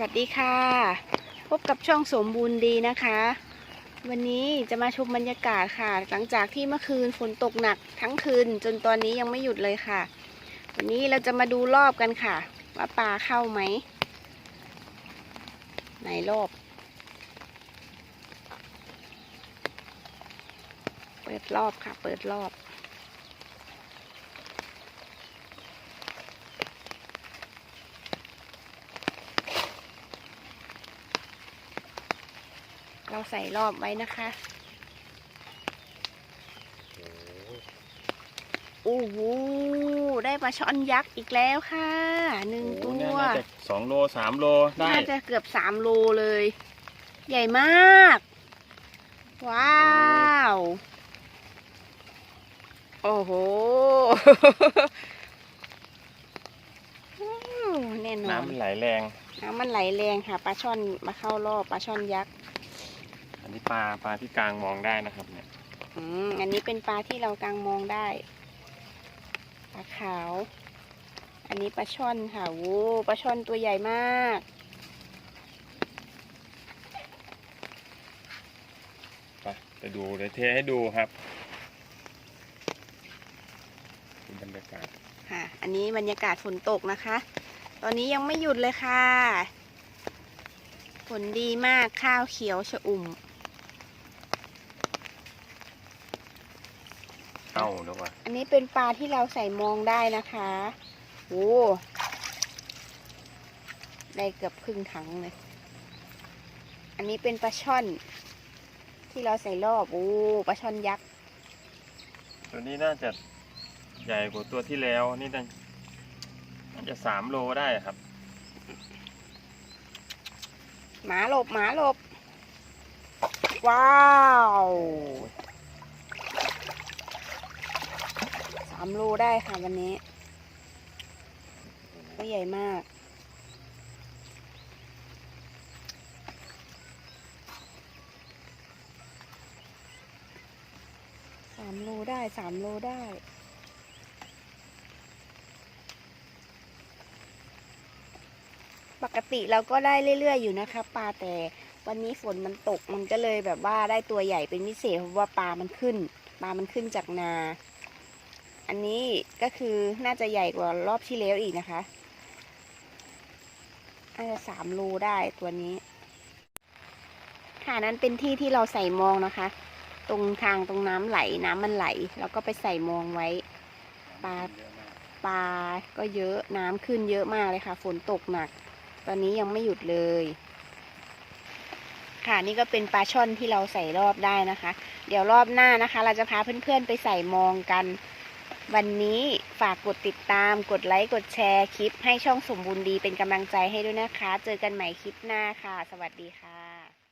วัสดีค่ะ พบกับช่องสมบูรณ์ดีนะคะ วันนี้จะมาชมบรรยากาศค่ะ หลังจากที่เมื่อคืนฝนตกหนักทั้งคืน จนตอนนี้ยังไม่หยุดเลยค่ะ วันนี้เราจะมาดูรอบกันค่ะ ว่าปลาเข้าไหมไหนรอบ เปิดรอบค่ะ เปิดรอบ เราใส่รอบไว้นะคะโอ้โหได้ปลาช่อนยักษ์อีกแล้วค่ะหนึ่งโอ้ตัโหเนี่ยวน่าจะสองโลสามโลได้ น่าจะเกือบสามโลเลย ใหญ่มาก ว้าว โอ้โหอื้อแน่นอน น้ำมันไหลแรง น้ำมันไหลแรงค่ะปลาช่อนมาเข้ารอบปลาช่อนยักษ์อั นนี้ปลาปลาที่กลางมองได้นะครับ เนี่ยอืมอันนี้เป็นปลาที่เรากลางมองได้ ปลาขาว อันนี้ปลาช่อนค่ะโว้ปลาช่อนตัวใหญ่มาก ไปไปดูเดี๋ยวเทให้ดูครับดูบรรยากาศค่ะ อันนี้บรรยากาศฝนตกนะคะ ตอนนี้ยังไม่หยุดเลยค่ะ ฝนดีมากข้าวเขียวชะอุ่ม เข้าแล้วว่ะอันนี้เป็นปลาที่เราใส่มองได้นะคะโอ้ได้เกือบครึ่งถังเลย อันนี้เป็นปลาช่อน ที่เราใส่รอบโอ้ปลาช่อนยักษ์ ตัวนี้น่าจะใหญ่กว่าตัวที่แล้ว นี่น่าน่าจะสามโลได้ครับ หมาหลบหมาหลบ ว้าว สามโลได้ค่ะวันนี้ ก็ใหญ่มาก สามโลได้สามโลได้ปกติเราก็ได้เรื่อยๆอยู่นะคะ ปลาแต่วันนี้ฝนมันตกมันก็เลยแบบว่าได้ตัวใหญ่เป็นพิเศษเพราะว่าปลามันขึ้น ปลามันขึ้นจากนา อันนี้ก็คือน่าจะใหญ่กว่ารอบที่แล้วอีกนะคะน่าจะสามโลได้ตัวนี้ ค่ะนั้นเป็นที่ที่เราใส่มองนะคะ ตรงทางตรงน้ำไหลน้ำมันไหลแล้วก็ไปใส่มองไว้ปลาปลาก็เยอะน้ำขึ้นเยอะมากเลยค่ะ ฝนตกหนัก ตอนนี้ยังไม่หยุดเลย ค่ะนี่ก็เป็นปลาช่อนที่เราใส่รอบได้นะคะ เดี๋ยวรอบหน้านะคะ เราจะพาเพื่อนๆไปใส่มองกัน วันนี้ฝากกดติดตาม กดไลค์ กดแชร์คลิปให้ช่องสมบูรณ์ดีเป็นกำลังใจให้ด้วยนะคะ เจอกันใหม่คลิปหน้าค่ะ สวัสดีค่ะ